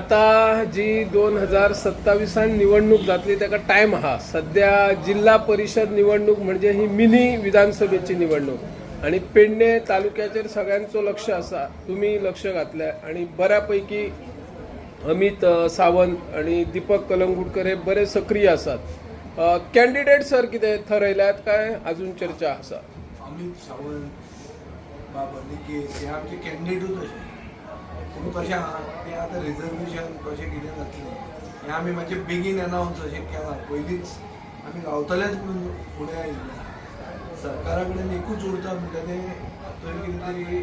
आता जी दोन हजार सत्तावीसान निवडणूक जातली ताका टायम आहा सध्या जिल्हा परिषद निवडणूक म्हणजे ही मिनी विधानसभेची निवडणूक. आणि पेडणे तालुक्याचेर सगळ्यांचो लक्ष आसा तुम्ही लक्ष घातले आणि बऱ्यापैकी अमित सावंत आणि दीपक कलंगुटकर हे बरे सक्रिय आसात कॅन्डिडेट सर कितें थरयल्यात काय? अजून चर्चा आसा अमित सावंत बाबा आमचे कॅन्डिडेटूच तुम्ही कशें आहा तें आतां रिजर्वेशन कशें कितें जातलें हें आमी मातशें म्हणजे बेगीन अनावन्स अशें केलां. पयलींच आमी गावतलेच म्हणून फुडें आयिल्ले सरकारा कडेन एकूच उरता म्हणटा तें थंय कितें तरी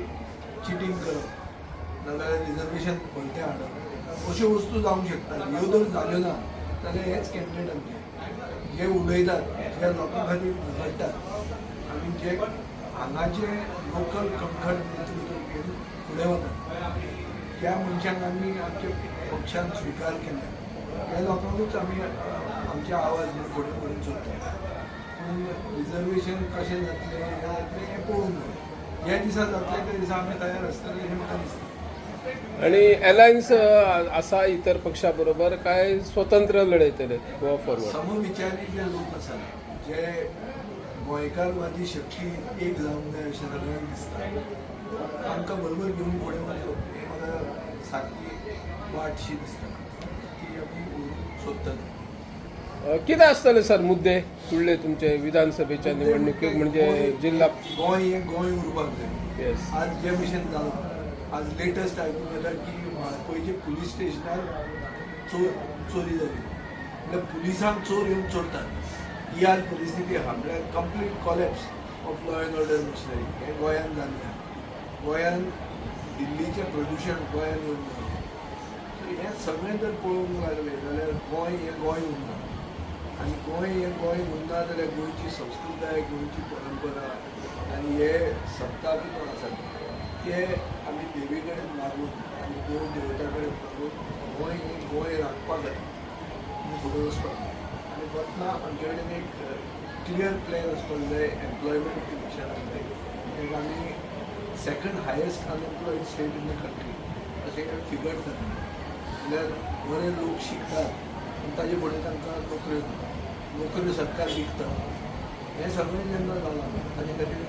चिटींग करप नाजाल्यार रिजर्वेशन भलतें हाडप अश्यो वस्तू जावंक शकतात. ह्यो जर जाल्यो ना जाल्यार हेच कॅन्डिडेट आमचे. जे उलयतात जे लोकां खातीर झगडटात आनी जे हांगाचे लोकल कणखण नेतृत्व घेवन फुडें वतात. त्या मनशांक आमी आमच्या पक्षान स्विकार केल्या त्या लोकांकूच आमी आमचे आवाज फुडें फुडें सोदतात पूण रिजर्वेशन कशें जातलें हें जातलें हें पळोवंक जाय दिसा जातलें त्या दिसा आमी तयार आसतले अशें म्हाका दिसता आणि अलायन्स आसा इतर पक्षा बरोबर काय स्वतंत्र लढयतले फॉरवर्ड समविचारी जे लोक आसात जे गोंयकारवादी शक्ती एक जावंक जाय अशें सगळ्यांक दिसता आमकां बरोबर घेवन फुडें वचप सारकी वाटशी दिसता ती आमी सोदतले कितें आसतले सर मुद्दे फुडले तुमचे विधानसभेच्या निवडणुकीक म्हणजे जिल्हा गोंय हें गोंय उरपाक जाय येस आज जे भशेन जालां आज लेटस्ट आयकूंक येता की पयलीं पुलीस स्टेशनार चोर चोरी जाली म्हळ्यार पुलिसांक चोर येवन चोरतात. ही आज परिस्थिती आहा. म्हळ्यार complete collapse of law and order machinery हें गोंयांत जाल्लें आहा. गोंयांत दिल्लीचें प्रदुशण गोंयांत येवन जालें सो हें सगळें जर पळोवंक लागलें जाल्यार गोंय हें गोंय उरना आनी गोंय हें गोंय उरना जाल्यार गोंयची संस्कृताय गोंयची परंपरा. आनी हे सत्ता कितें आसात ते आमी देवी कडेन मागून आनी देव देवता कडेन मागून गोंय हें गोंय राखपा खातीर फुडें वचपाक जाय आनी वतना आमचे कडेन एक क्लियर प्लॅन आसपाक जाय एम्प्लॉयमेंट क्रिएशन जाय एक आमी second highest unemployed state in the country अशें फिगर जाता म्हळ्यार बरे लोक शिकतात. आनी ताजे फुडें तांकां नोकऱ्यो नोकऱ्यो सरकार विकता. हें सगळें जेन्ना जालां ताजे खातीर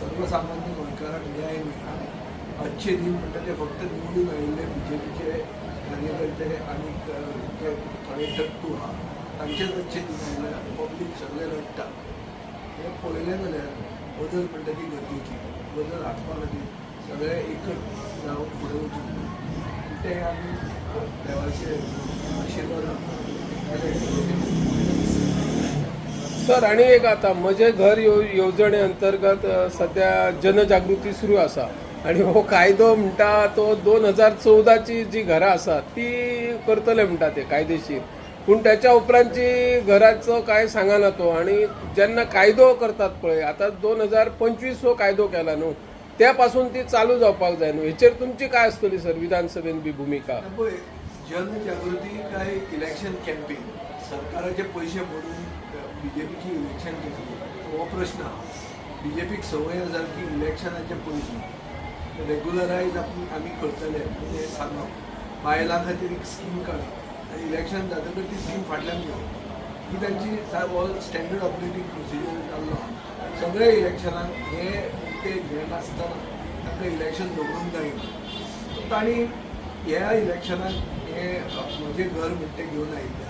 सर्वसामान्य गोंयकाराक न्याय मेळटा अच्छे दीन म्हणटा ते फक्त निवडून आयिल्ले बी जे पीचे कार्यकर्ते आनी जे थोडे टट्टू आहा तांचेच आजचे दीन आयल्या पब्लीक सगळे रडटा हें पळयलें जाल्यार बदल म्हणटा ती गरजेची बदल हाडपा लागेल सगळे एकच जावं पुढे वचूंक कुठे आम्ही? देवाचे आशीर्वाद सर आणि एक आता म्हजे घर यो येवजणे अंतर्गत सध्या जनजागृती सुरू असा. आणि हो कायदो म्हणटा तो दोन हजार चौदाची जी घरां आसात ती करतले म्हणटा ते कायदेशीर. पूण त्याच्या उपरांतची घराचो काय सांगना तो. आणि जेन्ना कायदो करतात पळय आता दोन हजार पंचवीस हो कायदो केला न्हू त्या पासून ती चालू जावपाक जाय न्हू हेचेर तुमची काय आसतली सर विधानसभेन बी भुमिका? पळय जनजागृती काय इलेक्शन कॅम्पेन सरकाराचे पयशे मोडून बी जे पीची इलेक्शन केली हो प्रश्न. बी जे पीक संवय आसा की इलेक्शनाचे पयशे रेगुलरायज आपूण आमी करतले. म्हणजे सांगप बायलां खातीर एक स्कीम काडप आनी इलेक्शन जातकच ती स्कीम फाटल्यान घेवन ही तांची स्टँडर्ड ऑपरेटींग प्रोसिजर जाल्लो सगळ्या इलेक्शनाक हे ते घेनासतना तांकां इलेक्शन दवरूंक जायना तांणी ह्या इलेक्शनाक हे म्हजें घर म्हणटा घेवन आयिल्ले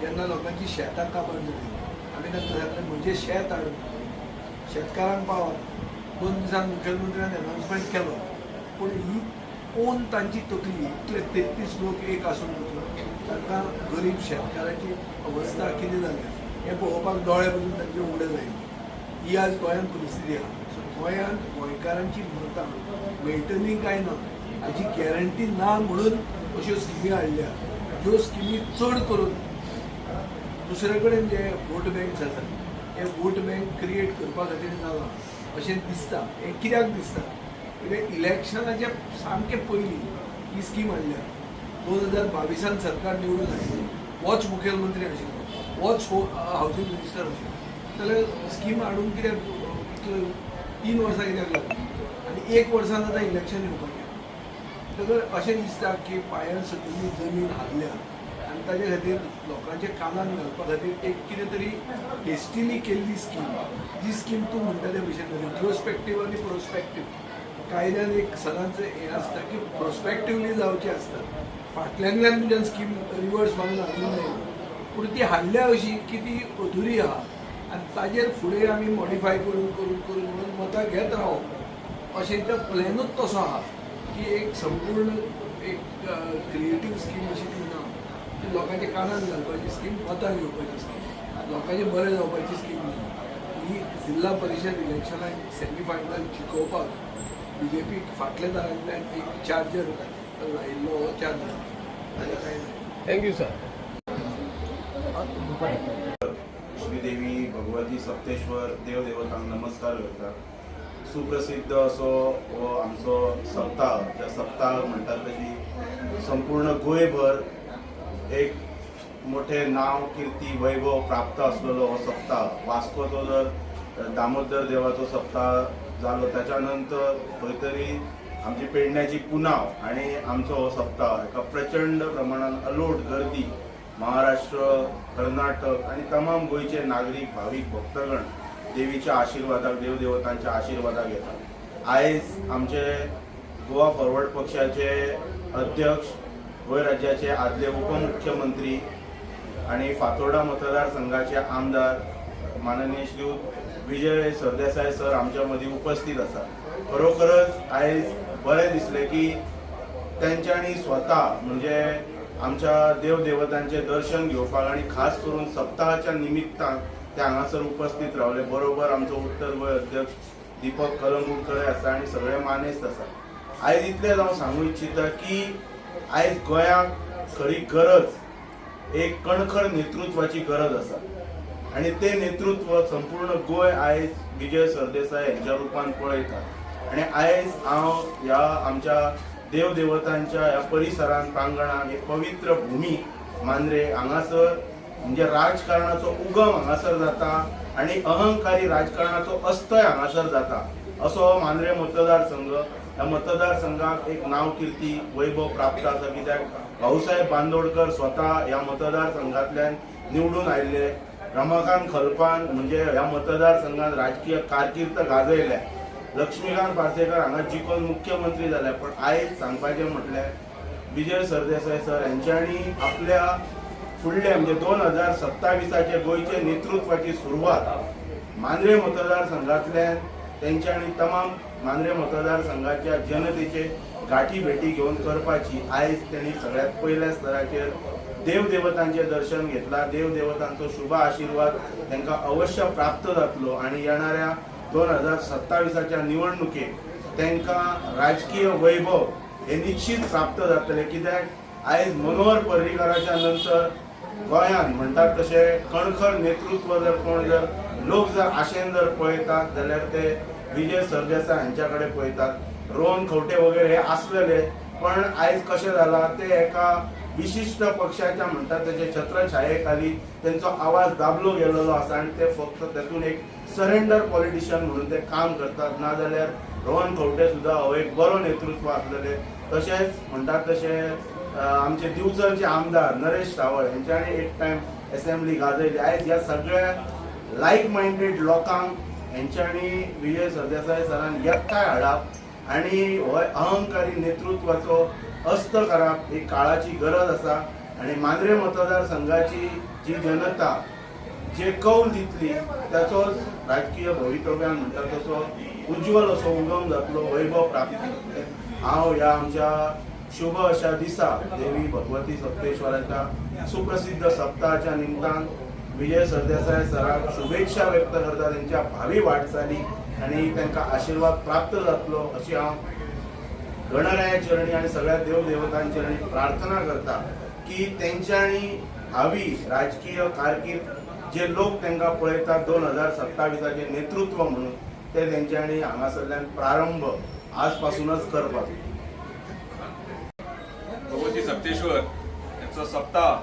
जेन्ना लोकांची शेतां काबार जाली आमी तांकां सांगलें म्हजें शेत हाड शेतकारांक पावत दोन दिसान मुखेलमंत्र्यान अनावन्समेंट केलो. पूण ही ओन तांची तकली? इतले तेत्तीस लोक एक आसून पसून तांकां गरीब शेतकाराची अवस्था कितें जाल्या हें पळोवपाक दोळे बसून तांचे उडे जायना ही आज गोंयांत परिस्थिती आहा. सो गोंयांत गोंयकारांची मतां मेळटली काय ना हाची गॅरंटी ना म्हणून अश्यो स्किमी हाडल्या ज्यो स्किमी चड करून दुसरे कडेन जे वोट बँक्स आसात हे वोट बँक क्रिएट करपा खातीर जाला अशें दिसता. हें कित्याक दिसता? म्हणजे इलेक्शनाच्या सामके पयलीं ही स्कीम हाडल्या दोन हजार बावीसान सरकार निवडून आयिल्लें होच मुखेलमंत्री आशिल्लो होच हो हावजींग मिनिस्टर आशिल्लो जाल्यार स्कीम हाडून कित्याक तीन वर्सां कित्याक लागली. आनी एक वर्सान आतां इलेक्शन येवपाक म्हणटकच अशें दिसता की पांयान सगळी जमीन हारल्या आनी ताचे खातीर लोकांच्या कानान घालपा खातीर एक कितें तरी हेस्टिली केल्ली स्कीम जी स्कीम तूं म्हणटा ते भशेन रिट्रोस्पेक्टीव आनी प्रोस्पेक्टीव कायद्यान एक सदांच हें आसता की प्रोस्पेक्टिव्हली जावचे आसता फाटल्यानल्यान तुज्यान स्कीम रिवर्स मारून हाडूंक जायना पूण ती हाडल्या अशी की ती अधुरी आहा आनी ताजेर फुडें आमी मॉडिफाय करून करून करून म्हणून मतां घेत रावप अशें तो प्लॅनूच तसो आहा की एक संपूर्ण एक क्रिएटीव स्कीम अशी ती ना. ती लोकांच्या कानान घालपाची स्कीम मतां घेवपाची स्कीम लोकांचें बरें जावपाची स्कीम ना ही जिल्हा परिशद इलेक्शनाक सेमी फायनल जिखोवपाक बी जे पीक फाटल्या दारांतल्यान एक चार्जर लायिल्लो हो चार्जर आनी कांय ना thank you sir Shridevi Bhagavati Sapteshwar देव देवतांक नमस्कार करता. सुप्रसिद्ध असो हो आमचो सप्ताह त्या सप्ताह म्हणटात तशी संपूर्ण गोंयभर एक मोठे नांव कीर्ती वैभव प्राप्त असलेलो हो सप्ताह. वास्कोचो जर दामोदर देवाचो सप्ताह जालो त्याच्या नंतर खंय तरी आमची पेडण्याची पुनाव आणि आमचो हो सप्ताह एका प्रचंड प्रमाणात अलोट गर्दी. महाराष्ट्र कर्नाटक आणि तमाम गोंयचे नागरीक भावीक भक्तगण देवीच्या आशिर्वादाक देवदेवतांच्या आशिर्वादाक येतात. आयज आमचे गोवा फॉरवर्ड पक्षाचे अध्यक्ष गोंय राज्याचे आदले उपमुख्यमंत्री आणि फातोर्डा मतदारसंघाचे आमदार माननीय श्री विजय सरदेसाय सर आमच्या मदीं उपस्थित आसा खरोखरच आयज बरें दिसलें की तेंच्यांनी स्वता म्हणजे आमच्या देव देवतांचे दर्शन घेवपाक आणि खास करून सप्ताहाच्या निमित्तान ते हांगासर उपस्थित रावले. बरोबर आमचो उत्तर गोंय अध्यक्ष दीपक कलंगूटकर आसा आणि सगळे मानेस्त आसा. आयज इतलेंच हांव सांगू इच्छिता की आयज गोंयाक खरी गरज एक कणखर नेतृत्वाची गरज आसा. आणि ते नेतृत्व संपूर्ण गोंय आयज विजय सरदेसाय यांच्या रूपान पळयता आणि आयज हांव ह्या आमच्या देव देवतांच्या ह्या परिसरांत प्रांगणात एक पवित्र भूमी मांद्रे हांगासर म्हणजे राजकारणाचो उगम हांगासर जाता आणि अहंकारी राजकारणाचो अस्तय हांगासर जाता. असो हो मांद्रे मतदारसंघ ह्या मतदारसंघाक एक नांव कीर्ती वैभव प्राप्त आसा. कित्याक? भाऊसाहेब बांदोडकर स्वता ह्या मतदारसंघातल्यान निवडून आयिल्ले रमाकांत खलपान म्हणजे ह्या मतदारसंघात राजकीय कारकिर्द गाजयल्या लक्ष्मीकांत पार्सेकर हांगा जिखून मुख्यमंत्री जाले पण आयज सांगपाचें म्हटल्यार विजय सरदेसाय सर यांच्यांनी आपल्या फुडले म्हणजे दोन हजार सत्तावीसाचे गोंयचे नेतृत्वाची सुरवात मांद्रे मतदारसंघातल्यान तेंच्यांनी तमाम मांद्रे मतदारसंघाच्या जनतेचे गाठी भेटी घेवन करपाची आयज त्यांनी सगळ्यात पयल्या स्तराचेर देवदेवतांचे दर्शन घेतला देव देवतांचो शुभ आशीर्वाद तांकां अवश्य प्राप्त जातलो आणि येणाऱ्या दोन हजार सत्तावीसाच्या निवडणुकेक त्यांना राजकीय वैभव हे निश्चित प्राप्त जातले कित्याक? आयज मनोहर पर्रीकराच्या नंतर गोंयांत म्हणटात तशें कणखर नेतृत्व जर कोण जर लोक जर आशेन जर पळयतात जाल्यार ते विजय सरदेसाय हांच्या कडेन पळयतात. रोहन खवटे वगैरे हे आसलेले पण आयज कशें जाला ते एका विशिष्ट पक्षाच्या म्हणटात त्याच्या छत्रछायेखाली त्यांचा आवाज दाबलो गेलेलो आसा आणि ते फक्त तेतून एक सरेंडर पॉलिटिशियन म्हणून ते काम करतात. ना जाल्यार रोहन खंवटे सुद्धा हो एक बरो नेतृत्व आसलेले तशेंच म्हणटात तशे आमचे दिवचलचे आमदार नरेश सावळ यांच्यानी एक टायम असेंब्ली गाजयली आयज ह्या सगळ्या लायक मायंडेड लोकांक हेंच्यांनी विजय सरदेसाय सरान एकठांय हाडप आनी हो अहंकारी नेतृत्वाचो अस्त करप ही काळाची गरज आसा आनी मांद्रे मतदारसंघाची जी जनता जे कौल दितली त्याचो राजकीय भवितव्यान म्हणटा तसो उज्ज्वल असो उगम जातलो वैभव प्राप्त जातले हांव ह्या आमच्या शुभ अशा दिसा देवी भगवती सप्तेश्वराच्या सुप्रसिद्ध सप्ताहाच्या निमतान विजय सरदेसाय सराक शुभेच्छा व्यक्त करता त्यांच्या भावी वाटचाली आणि तांकां आशीर्वाद प्राप्त जातलो अशी हांव गणराया चरणी आणि सगळ्या देवदेवतांचरणी प्रार्थना करता की तेंच्यांनी भावी राजकीय कारकीर्द जे लोक त्यांना पळयतात दोन हजार सत्तावीसाचे नेतृत्व म्हणून ते तेंच्यांनी हांगासरल्यान प्रारंभ आज पासूनच करपाक भगवती सप्तेश्वर यांचो सप्ताह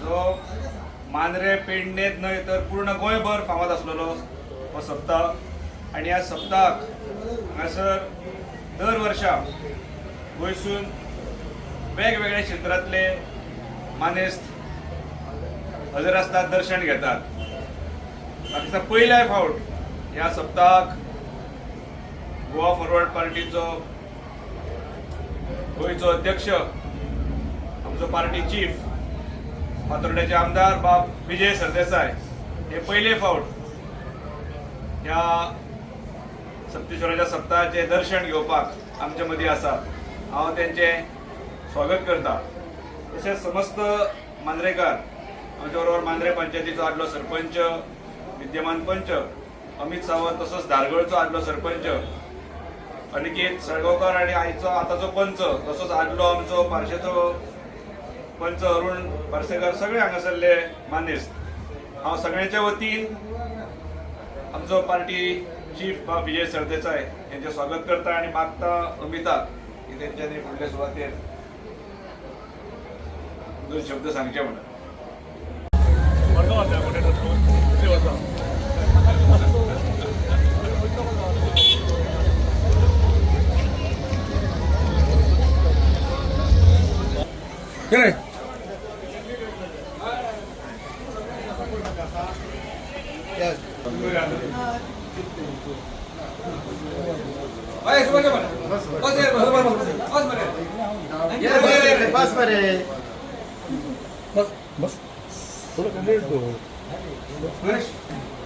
जो मांद्रे पेडणेत न्हय तर पूर्ण गोंयभर फामाद आसलेलो हो सप्ताह आनी ह्या सप्ताक हांगासर दर वर्षा गोंयसून वेगवेगळ्या क्षेत्रातले मानेस्त हजर असतात दर्शन घेतात. म्हाका दिसता पयल्या फावट ह्या सप्ताक गोवा फॉरवर्ड पार्टीचो गोंयचो अध्यक्ष आमचो पार्टी चीफ फातोर्ड्याचे आमदार बाब विजय सरदेसाय. हे पयले फावट ह्या सप्तेश्वराच्या सप्ताहाचे दर्शन घेवपाक आमच्या मदीं आसा हांव तेंचे स्वागत करता. तशेंच समस्त मांद्रेकार आमच्या बरोबर मांद्रे पंचायतीचो आदलो सरपंच विद्यमान पंच अमित सावंत तसोच धारगळचो आदलो सरपंच अनिकेत सळगांवकर आणि आयचो आताचो पंच तसोच आदलो आमचो पारशेचो पंच अरुण पारसेकर सगळे हांगासरले मानेस्त हांव सगळ्यांच्या वतीन आमचो पार्टी चीफ बा विजय सरदेसाय यांचे स्वागत करता आणि मागता अमिता. की तेंच्यांनी फुडले सुवातेर दोन शब्द सांगचे म्हणून. सुभाष